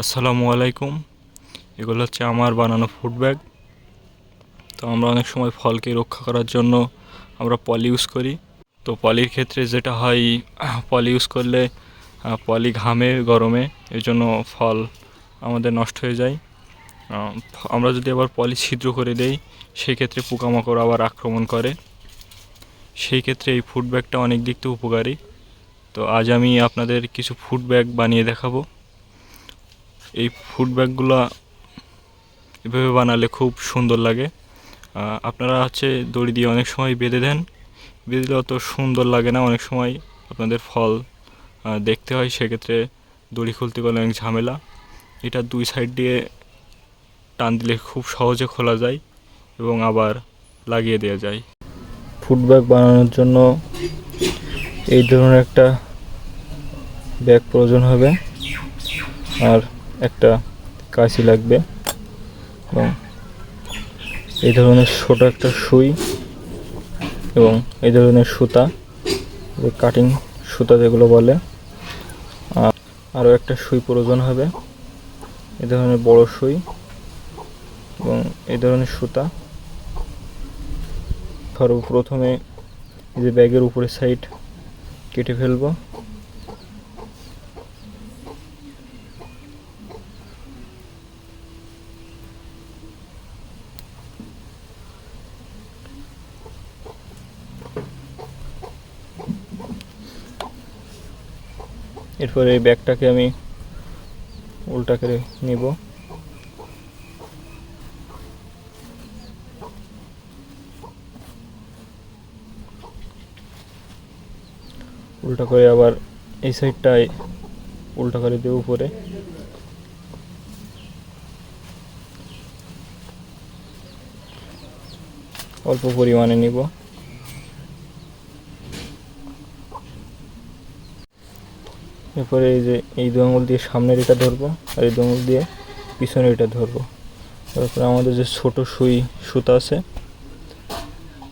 আসসালামু আলাইকুম। এগুলো হচ্ছে আমার বানানো ফুড ব্যাগ তো আমরা অনেক সময় ফলকে রক্ষা করার জন্য আমরা পলি ইউজ করি। তো পলির ক্ষেত্রে যেটা হয়, পলি ইউজ করলে পলি ঘামে গরমে এই জন্য ফল আমাদের নষ্ট হয়ে যায়। আমরা যদি আবার পলি ছিদ্র করে দেই, সেক্ষেত্রে পোকামাকড় আবার আক্রমণ করে। সেই ক্ষেত্রে এই ফুড ব্যাগটা অনেক দিক থেকে উপকারী। তো আজ আমি আপনাদের কিছু ফুড ব্যাগ বানিয়ে দেখাবো। এই ফুড ব্যাগগুলো এভাবে বানালে খুব সুন্দর লাগে। আপনারা হচ্ছে দড়ি দিয়ে অনেক সময় বেঁধে দেন। বেঁধে দিলে অত সুন্দর লাগে না, অনেক সময় আপনাদের ফল দেখতে হয়, সেক্ষেত্রে দড়ি খুলতে গেলে অনেক ঝামেলা। এটা দুই সাইড দিয়ে টান দিলে খুব সহজে খোলা যায় এবং আবার লাগিয়ে দেওয়া যায়। ফুড ব্যাগ বানানোর জন্য এই ধরনের একটা ব্যাগ প্রয়োজন হবে। আর একটা কাঁচি লাগবে। এবং এই ধরনের ছোট একটা সুই এবং এই ধরনের সুতা কাটিং সুতা যেগুলো বলে। আর আরও একটা সুই প্রয়োজন হবে। এই ধরনের বড় সুই এবং এই ধরনের সুতা। সর্বপ্রথমে যে ব্যাগের উপরের সাইড কেটে ফেলব। এরপরে এই ব্যাগটাকে আমি উল্টা করে নিব। উল্টা করে আবার এই সাইডটায় উল্টা করে দেব উপরে। অল্প পরিমাণে নিব। এরপরে এই যে, এই দু আঙুল দিয়ে সামনের এটা ধরবো আর এই দু আঙুল দিয়ে পিছনের এটা ধরবো। তারপরে আমাদের যে ছোট সুই সুতা আছে,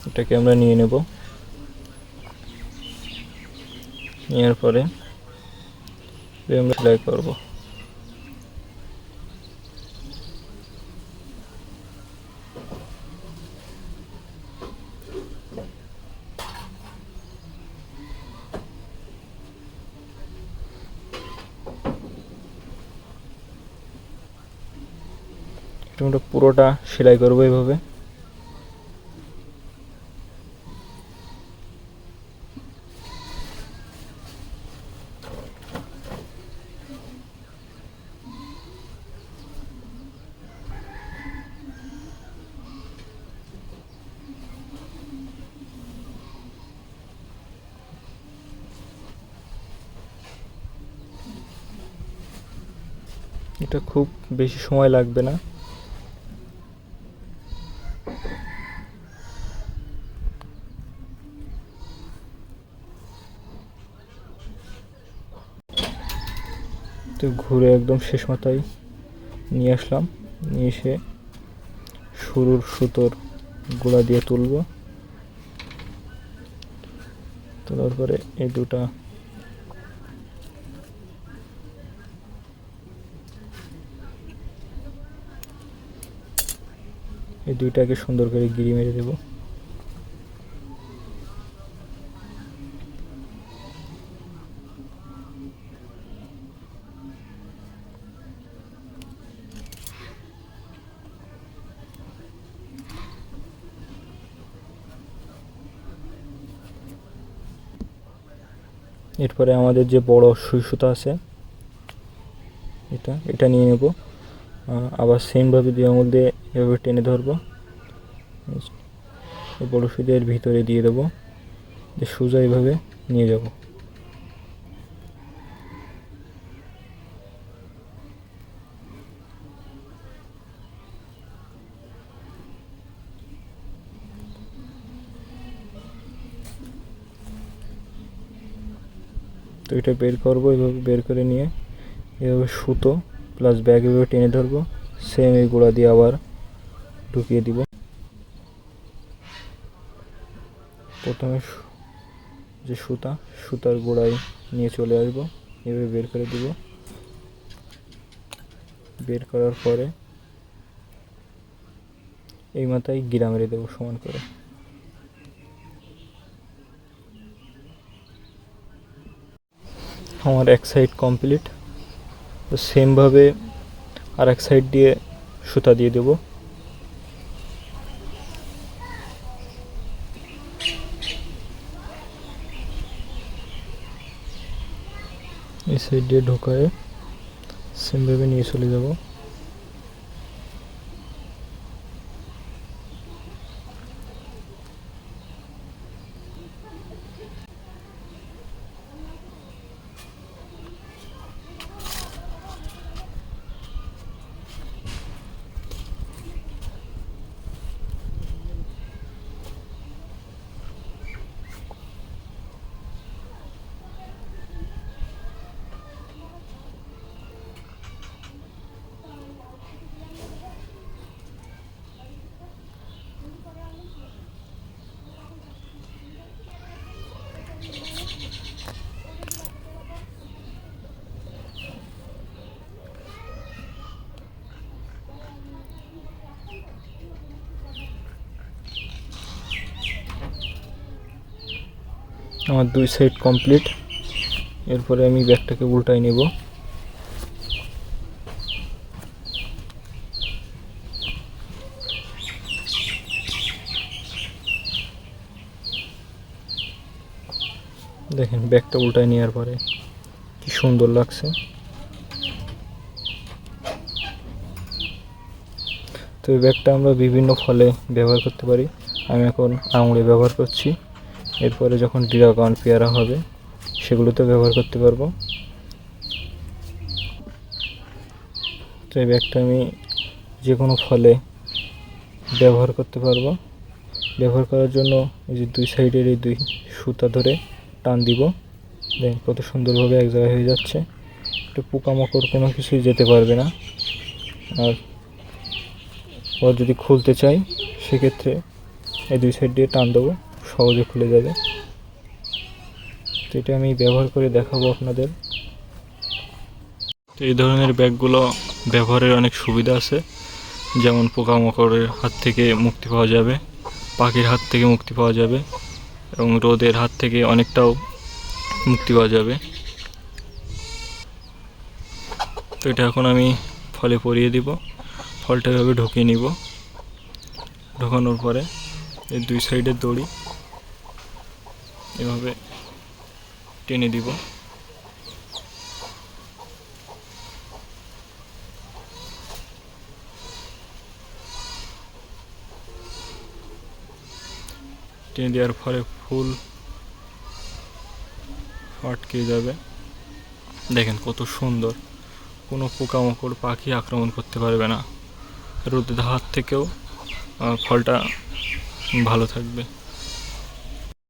এটাকে আমরা নিয়ে নেব। নেওয়ার পরে আমরা সেলাই করব এটা আমরা পুরোটা সেলাই করব এইভাবে। এটা খুব বেশি সময় লাগবে না। তো ঘুরে একদম শেষ মাথায় নিয়ে আসলাম। নিয়ে এসে শুরুর সুতোর গোড়া দিয়ে তুলবো। তোলার পরে এই দুটা এই দুইটাকে সুন্দর করে গিরি মেরে দেবো। এরপরে আমাদের যে বড় সুই সুতা আছে, এটা এটা নিয়ে নেব। আবার সেমভাবে দুই আঙুল দিয়ে এভাবে টেনে ধরবো। বড় সুই দিয়ে ভিতরে দিয়ে দেবো। যে সোজা এভাবে নিয়ে যাব। তো এটা বের করব, এভাবে বের করে নিয়ে, এভাবে সুতো প্লাস ব্যাগ এভাবে টেনে ধরবো সেম এই গোড়া দিয়ে আবার ঢুকিয়ে দিব। প্রথমে যে সুতা, সুতার গোড়ায় নিয়ে চলে আসব, এভাবে বের করে দিব। বের করার পরে এই মাথায় গিরা মেরে দেবো সমান করে। আমার এক সাইড কমপ্লিট তো সেমভাবে আর এক সাইড দিয়ে সুতা দিয়ে দেবো। এই সাইড দিয়ে ঢোকায় সেমভাবে নিয়ে চলে যাব। আমার দুই সাইড কমপ্লিট। এরপরে আমি ব্যাগটাকে উল্টাই নেব। দেখেন, ব্যাগটা উল্টাই নেওয়ার পরে কি সুন্দর লাগছে। তো এই ব্যাগটা আমরা বিভিন্ন ফলে ব্যবহার করতে পারি। আমি এখন আঙুলে ব্যবহার করছি। এরপরে যখন ড্রাগন পেয়ারা হবে, সেগুলোতে ব্যবহার করতে পারব। তো এই ব্যাগটা আমি যে কোনো ফলে ব্যবহার করতে পারব। ব্যবহার করার জন্য এই যে দুই সাইডের এই দুই সুতা ধরে টান দিব। দেখেন কত সুন্দরভাবে এক জায়গায় হয়ে যাচ্ছে। একটু পোকামাকড় কোনো কিছুই যেতে পারবে না। আর ও যদি খুলতে চাই, সেক্ষেত্রে এই দুই সাইড দিয়ে টান দেবো। সহজে খুলে যাবে। তো এটা আমি ব্যবহার করে দেখাবো আপনাদের। তো এই ধরনের ব্যাগগুলো ব্যবহারের অনেক সুবিধা আছে। যেমন পোকামাকড়ের হাত থেকে মুক্তি পাওয়া যাবে, পাখির হাত থেকে মুক্তি পাওয়া যাবে, এবং রোদের হাত থেকে অনেকটাও মুক্তি পাওয়া যাবে। তো এটা এখন আমি ফলে পরিয়ে দিব। ফলটা এভাবে ঢুকিয়ে নিব। ঢোকানোর পরে এই দুই সাইডের দড়ি। এভাবে টেনে দিব। টেনে দেওয়ার ফলে ফুল আটকে যাবে। দেখেন কত সুন্দর। কোনো পোকামাকড়, পাখি আক্রমণ করতে পারবে না। রোদের হাত থেকেও ফলটা ভালো থাকবে।